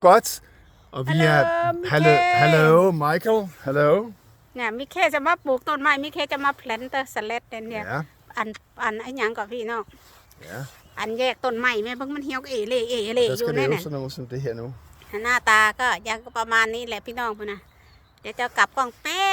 Godt. Og vi Hallo, er... Hallo, Michael. hallo, Michael. Hallo. เนี่ยมิเคจะมาปลูกต้นไม้มิเคจะมาแพลนเตอร์สเลดเนี่ย Ja, อันอันไอ้หยังก่อนพี่น้อง ja. อันแยกต้นไม้แม่เบิ่งมันเหี่ยวเอเล่เอเล่ Der อยู่ skal นั่น lave น่ะ sådan noget som det her nu. หน้าตาก็ยังประมาณนี้แหละพี่น้องพุ่นนะเดี๋ยวจะกลับกล้องแป๊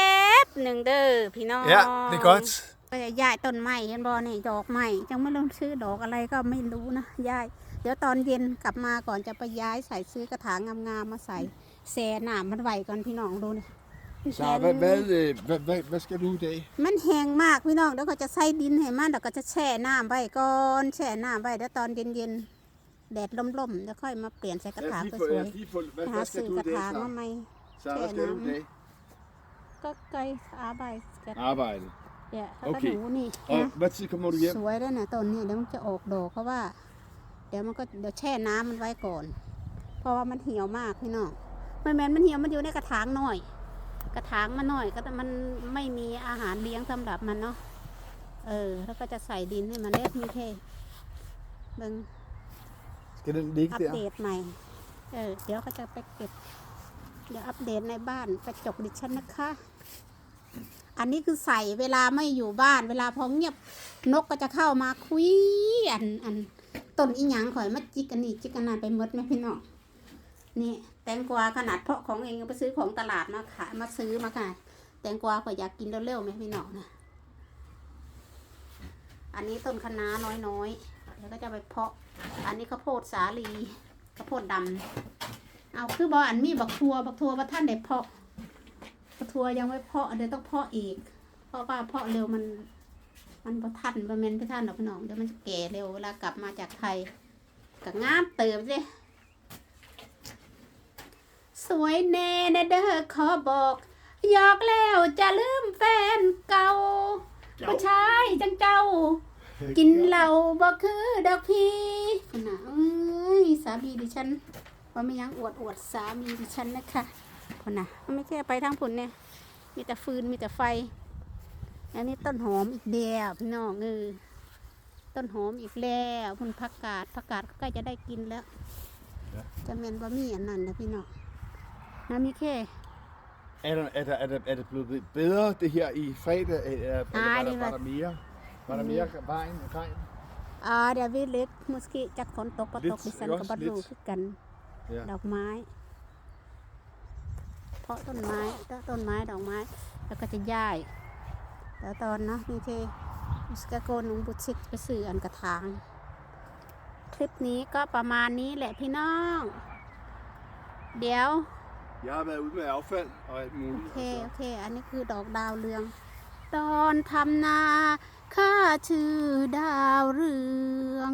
บหนึ่งเด้อพี่น้อง Ja, det er godt. ก็จะย้ายต้นไม้เห็นบ่นี่ดอกไม้จังไม่รู้ชื่อดอกอะไรก็ไม่รู้นะย้ายเดี๋ยวตอนเย็นกลับมาก่อนจะไปย้ายใส่ซื้อกระถางงามๆมาใส่แซ่หนามมันไหวก่อนพี่น้องดูนี่ Så hvad, hvad, øh, hvad, hvad, hvad skal du i dag? มันแห้งมากพี่น้องเดี๋ยวก็จะใส่ดินให้มันเดี๋ยวก็จะแช่น้ำไว้ก่อนแช่น้ำไว้เดี๋ยวตอนเย็นๆแดดล่มๆแล้วค่อยมาเปลี่ยนใส่กระถาง Ja, ส lige วย på, ja, lige på, ๆ hvad, หา hvad skal ซื้อ du ก i ระ dag, ถางมา så? ใหม่ Så hvad skal du i dag? ก็ไกลอาใบกัน Arbejde. เนี่ยแล้วโอก็เคหนูนี่ Og นะ hvad tid kommer du hjem? สวยด้วยนะต้นนี้เดี๋ยวมันจะออกดอกเพราะว่า เดี๋ยวมันก็เดี๋ยวแช่น้ำมันไว้ก่อน เพราะว่ามันเหี่ยวมากพี่น้องไม่แม้นมันเหี่ยวมันอยู่ในกระถางหน่อย กระถางมันหน่อยก็แต่มันไม่มีอาหารเลี้ยงสำหรับมันเนาะเออ แล้วก็จะใส่ดินให้มันเล็กนี่เท่เบิ่ง Skal den ligge อัปเด der? ตใหม่ เออ เดี๋ยวก็จะไปเก็บ เดี๋ยวอัปเดตในบ้านกระจกดิฉันนะคะ อันนี้คือใส่เวลาไม่อยู่บ้าน เวลาพอเงียบนกก็จะเข้ามาคุยอันอันต้นอีหยังข่อยมาจิกอันนี้จิกอันนั้นไปหมดไหมพี่น้องนี่แตงกวาขนาดเพาะของเองไปซื้อของตลาดมาขายมาซื้อมาขายแตงกวาข่อยอยากกินเร็วๆไหมพี่น้องนะอันนี้ต้นคะน้าน้อยๆเดี๋ยวก็จะไปเพาะ อันนี้ข้าวโพดสาลีข้าวโพดดำเอาคือบออันมีบักทัวบักทัวว่าท่านได้เพาะ ทัวยังไม่เพาะเดี๋ยวต้องเพาะอีก เพราะว่าเพาะเร็วมัน มันบ่ทันบ่แม่นบ่ทันดอกพี่น้องเดี๋ยวมันจะแก่เร็วเวลากลับมาจากไทยก็งามเติมสิสวยแน่นะเด้อขอบอกหยอกแล้วจะลืมแฟนเก่าผู้ชายจังเจ้า กินเหล้าบ่คือดอกพี่คนน่ะเอ้ยสามีดิฉันว่าไม่ยังอวดอวดสามีดิฉันนะคะ คนน่ะไม่แค่ไปทางผุนเนี่ย มีแต่ฟืนมีแต่ไฟ อันนี้ต้นหอมอีกแล้วพี่น้องเออต้นหอมอีกแล้วพุ่นผักกาดผักกาดก็ใกล้จะได้กินแล้ว จะเมนบะมี่อันนั้นนะพี่น้องนะมีแค่ Er, der, er, der, er, der, er det blevet bedre det her i fredag? Eller, eller Nej, var, det der, var var- der mere? Var der mere vejen og regn? อ่าเดี๋ยววิเล็กมุสกิจากฝนตกปะตกลิตรดิฉันกับบลิตรดูคือกัน Ja. ดอกไม้ เพราะต้นไม้ต้นต้นไม้ดอกไม้ แล้วก็จะย้ายแล้วตอนเนาะนี่เทมุสกาโกนุงบุชิกไปสื่ออันกระถาง คลิปนี้ก็ประมาณนี้แหละพี่น้อง เดี๋ยว Jeg har været ude med affald og alt โอ muligt. เค og โอเค อันนี้คือดอกดาวเรือง ตอนทำนาข้าชื่อดาวเรือง